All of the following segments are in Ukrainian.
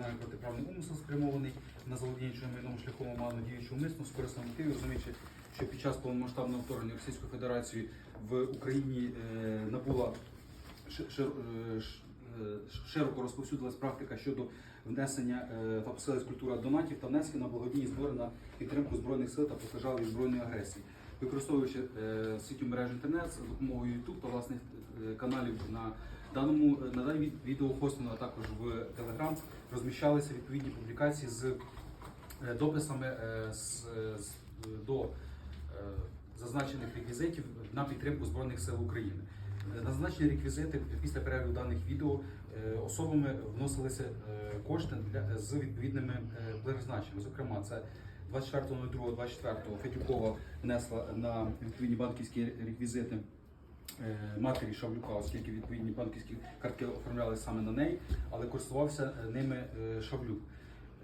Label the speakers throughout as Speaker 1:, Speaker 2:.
Speaker 1: кримінальний протиправний умисел спрямований на заволодіння чужим майном шляхом оману діючого умисно з корисним мотивів, розуміючи, що під час повномасштабного вторгнення Російської Федерації в Україні е, набула е, е, широко розповсюдилась практика щодо внесення та посилилась культура донатів та внески на благодійні збори на підтримку збройних сил та постраждалих збройної агресії. Використовуючи сітю мережу інтернет за допомогою YouTube та власних каналів на даному е, на даній від- відеохостингу, а також в Telegram розміщалися відповідні публікації з е, дописами е, з, з- до зазначених реквізитів на підтримку Збройних сил України. На зазначені реквізити після перегляду даних відео особами вносилися кошти для з відповідними призначеннями. Зокрема, це 24.02.24 Федюкова внесла на відповідні банківські реквізити матері Шавлюка, оскільки відповідні банківські картки оформляли саме на неї, але користувався е, ними е, Шавлюк.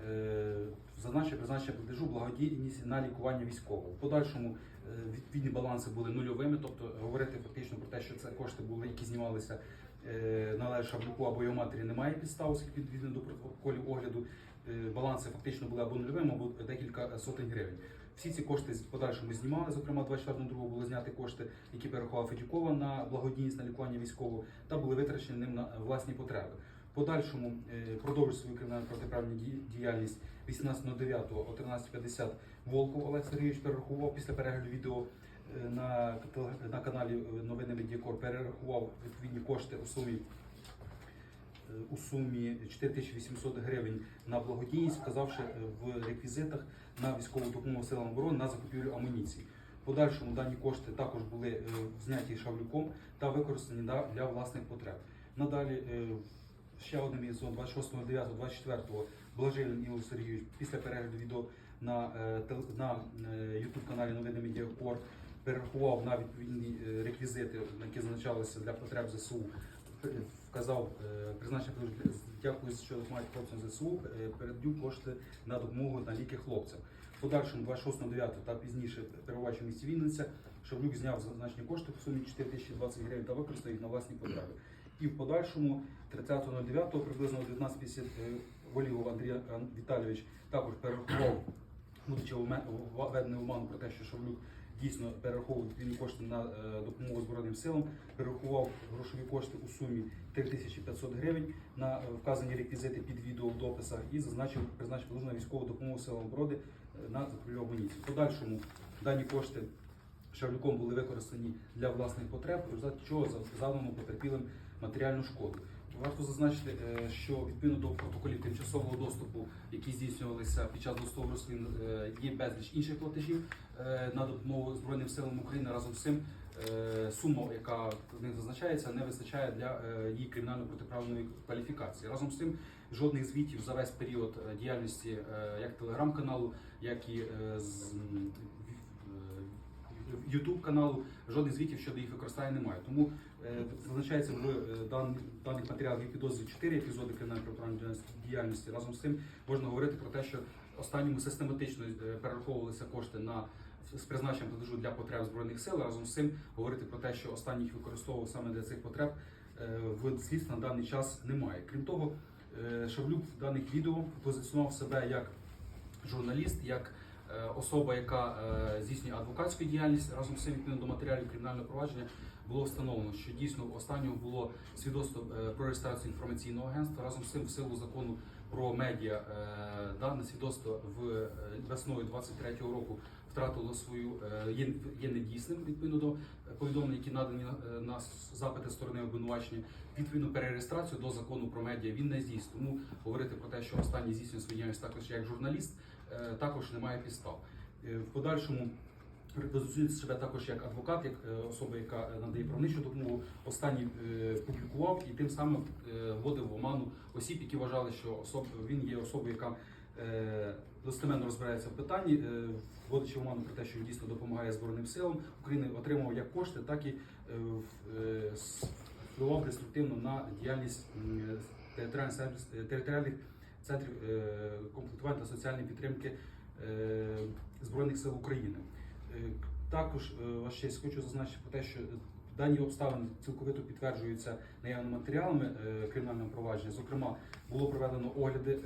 Speaker 1: Е, Зазначив призначення платежу благодійність на лікування військового. В подальшому е, відповідні баланси були нульовими, тобто говорити фактично про те, що це кошти були, які знімалися е, належать або його матері, немає підстав, оскільки відповідно до протоколів огляду е, баланси фактично були або нульовими, або декілька сотень гривень. Всі ці кошти в подальшому знімали. Зокрема, 24.02 було зняти кошти, які перерахував Федюкова на благодійність на лікування військового, та були витрачені ним на власні потреби. Подальшому е, продовжив свою кримінальну протиправну діяльність 18.09 о 13.50 Волков Олег Сергійович перерахував після перегляду відео на, теле- на каналі е, Новини Медіакор перерахував відповідні кошти у сумі е, у сумі 4800 гривень на благодійність, вказавши е, в реквізитах на військову допомогу силам оборони на закупівлю амуніції. Подальшому дані кошти також були е, зняті шавлюком та використані на- для власних потреб. Надалі е, ще одним із 26.09.24 Блажилин Ігор Сергійович після перегляду відео на, е, на YouTube каналі Новини Медіакор перерахував на відповідні е, реквізити, які зазначалися для потреб ЗСУ. Вказав е, призначення дякую, що допомагають хлопцям ЗСУ. е, Передаю кошти на допомогу на ліки хлопцям. Подальшому 26.09 та пізніше перебуваючи в місті Вінниця, Шавлюк зняв зазначені кошти в сумі 4020 гривень та використав їх на власні потреби. І в подальшому 30.09 приблизно 19.50 е, Волігов Андрій Віталійович також перерахував, будучи введений в оману про те, що Шавлюк дійсно перераховував відповідні кошти на е, допомогу Збройним силам, перерахував грошові кошти у сумі 3500 гривень на е, вказані реквізити під відео в дописах і зазначив призначив положення військову допомогу силам оборони е, на закупівлю амуніції. В подальшому дані кошти Шавлюком були використані для власних потреб, в результаті чого за- завдано потерпілим матеріальну шкоду. Варто зазначити, е, що відповідно до протоколів тимчасового доступу, які здійснювалися під час достову рослин, е, є безліч інших платежів е, на допомогу Збройним силам України. Разом з цим сума, яка в них зазначається, не вистачає для її кримінально-протиправної кваліфікації. Разом з цим жодних звітів за весь період діяльності як телеграм-каналу, як і Ютуб каналу жодних звітів щодо їх використання немає. Тому е, зазначається в е, дан, даних матеріалах є підозрі 4 епізоди кримінальної протиправної діяльності-. Разом з цим можна говорити про те, що останньому систематично е, перераховувалися кошти на з призначенням платежу для потреб збройних сил. Разом з цим говорити про те, що останній їх використовував саме для цих потреб е, в слідстві на даний час немає. Крім того, Шавлюк в даних відео позиціонував себе як журналіст, як особа, яка е, здійснює адвокатську діяльність разом з цим до матеріалів кримінального провадження було встановлено, що дійсно останнього було свідоцтво е, про реєстрацію інформаційного агентства. Разом з цим, в силу закону про медіа, е, дане свідоцтво в е, весною 23-го року втратило свою е, є, недійсним відповідно до повідомлень, які надані на запити сторони обвинувачення. Відповідно перереєстрацію до закону про медіа він не здійснив. Тому говорити про те, що останній здійснює свою діяльність також як журналіст, також немає підстав. В подальшому позиціонує себе також як адвокат, як е, особа, яка е, надає правничу допомогу. Останній е, публікував і тим самим вводив в оману осіб, які вважали, що особ, він є особою, яка достеменно розбирається в питанні, вводячи в оману про те, що він дійсно допомагає Збройним силам України, отримав як кошти, так і впливав деструктивно на діяльність територіальних центрів- комплектування та соціальної підтримки Збройних сил України. Е, Також е, ваш хочу зазначити про те, що дані обставини цілковито підтверджуються наявними матеріалами е, кримінального провадження. Зокрема, було проведено огляди.